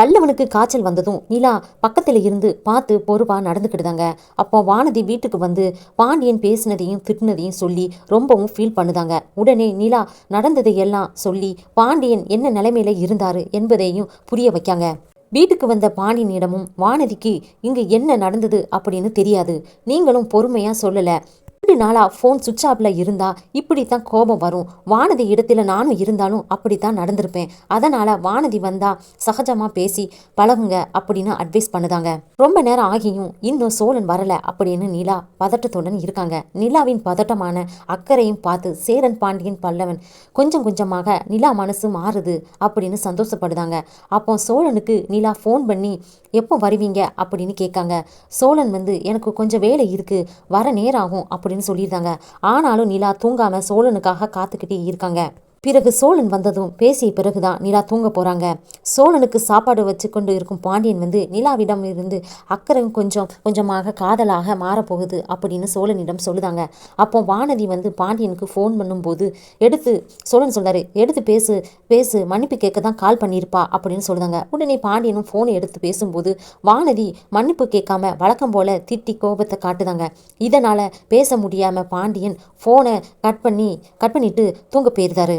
பல்லவனுக்கு காய்ச்சல் வந்ததும் நிலா பக்கத்தில் இருந்து பார்த்து பொறுப்பாக நடந்துக்கிட்டுதாங்க அப்போ வானதி வீட்டுக்கு வந்து பாண்டியன் பேசினதையும் திட்டினதையும் சொல்லி ரொம்பவும் ஃபீல் பண்ணுதாங்க. உடனே நிலா நடந்ததை எல்லாம் சொல்லி பாண்டியன் என்ன நிலைமையில இருந்தார் என்பதையும் புரிய வைக்காங்க. வீட்டுக்கு வந்த பாண்டியனிடமும் வானதிக்கு இங்கு என்ன நடந்தது அப்படின்னு தெரியாது. நீங்களும் பொறுமையாக சொல்லலை. ரெண்டு நாளா ஃபோன் சுவிட்ச் ஆஃப்ல இப்படி இப்படித்தான் கோபம் வரும். வானதி இடத்துல நானும் இருந்தாலும் அப்படித்தான் நடந்திருப்பேன். அதனால் வானதி வந்தால் சகஜமா பேசி பழகுங்க அப்படின்னு அட்வைஸ் பண்ணுதாங்க. ரொம்ப நேரம் ஆகியும் இன்னும் சோழன் வரல அப்படின்னு நிலா பதட்டத்துடன் இருக்காங்க. நிலாவின் பதட்டமான அக்கறையும் பார்த்து சேரன் பாண்டியன் பல்லவன் கொஞ்சம் கொஞ்சமாக நிலா மனசு மாறுது அப்படின்னு சந்தோஷப்படுதாங்க. அப்போ சோழனுக்கு நிலா ஃபோன் பண்ணி எப்போ வருவீங்க? அப்படின்னு கேட்காங்க. சோழன் வந்து எனக்கு கொஞ்சம் வேலை இருக்கு வர நேரம் ஆகும் அப்படின்னு சொல்லியிருந்தாங்க ஆனாலும் நிலா தூங்காம சோழனுக்காக காத்துக்கிட்டே இருக்காங்க. பிறகு சோழன் வந்ததும் பேசிய பிறகுதான் நிலா தூங்க போறாங்க. சோழனுக்கு சாப்பாடு வச்சு கொண்டு இருக்கும் பாண்டியன் வந்து நிலாவிடம் இருந்து அக்கறை கொஞ்சம் கொஞ்சமாக காதலாக மாறப்போகுது அப்படின்னு சோழனிடம் சொல்லுதாங்க. அப்போ வானதி வந்து பாண்டியனுக்கு ஃபோன் பண்ணும்போது எடுத்து சோழன் சொல்றாரு எடுத்து பேசு பேசு மன்னிப்பு கேட்க தான் கால் பண்ணியிருப்பா அப்படின்னு சொல்லுதாங்க. உடனே பாண்டியனும் ஃபோனை எடுத்து பேசும்போது வானதி மன்னிப்பு கேட்காம வழக்கம் போல திட்டி கோபத்தை காட்டுதாங்க. இதனால பேச முடியாம பாண்டியன் ஃபோனை கட் பண்ணி கட் பண்ணிட்டு தூங்க போயிருந்தாரு.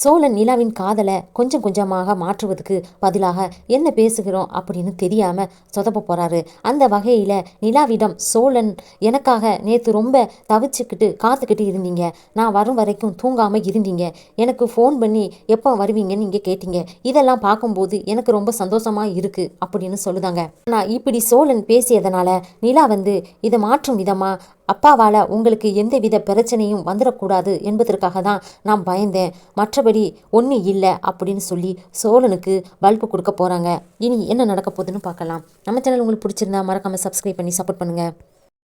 சோழன் நிலாவின் காதலை கொஞ்சம் கொஞ்சமாக மாற்றுவதற்கு பதிலாக என்ன பேசுகிறோம் அப்படின்னு தெரியாமல் சொதப்ப போகிறாரு அந்த வகையில் நிலாவிடம் சோழன் எனக்காக நேற்று ரொம்ப தவிச்சுக்கிட்டு காத்துக்கிட்டு இருந்தீங்க. நான் வரும் வரைக்கும் தூங்காமல் இருந்தீங்க. எனக்கு ஃபோன் பண்ணி எப்போ வருவீங்கன்னு இங்கே கேட்டீங்க. இதெல்லாம் பார்க்கும்போது எனக்கு ரொம்ப சந்தோஷமாக இருக்குது அப்படின்னு சொல்லுதாங்க. நான் இப்படி சோழன் பேசியதனால நிலா வந்து இதை மாற்றும் விதமாக அப்பாவால் உங்களுக்கு எந்தவித பிரச்சனையும் வந்துடக்கூடாது என்பதற்காக தான் நான் பயந்தேன். மற்றபடி ஒன்றும் இல்லை அப்படின்னு சொல்லி சோழனுக்கு பல்பு கொடுக்க போகிறாங்க இனி என்ன நடக்க போகுதுன்னு பார்க்கலாம். நம்ம சேனல் உங்களுக்கு பிடிச்சிருந்தா மறக்காமல் சப்ஸ்கிரைப் பண்ணி சப்போர்ட் பண்ணுங்கள்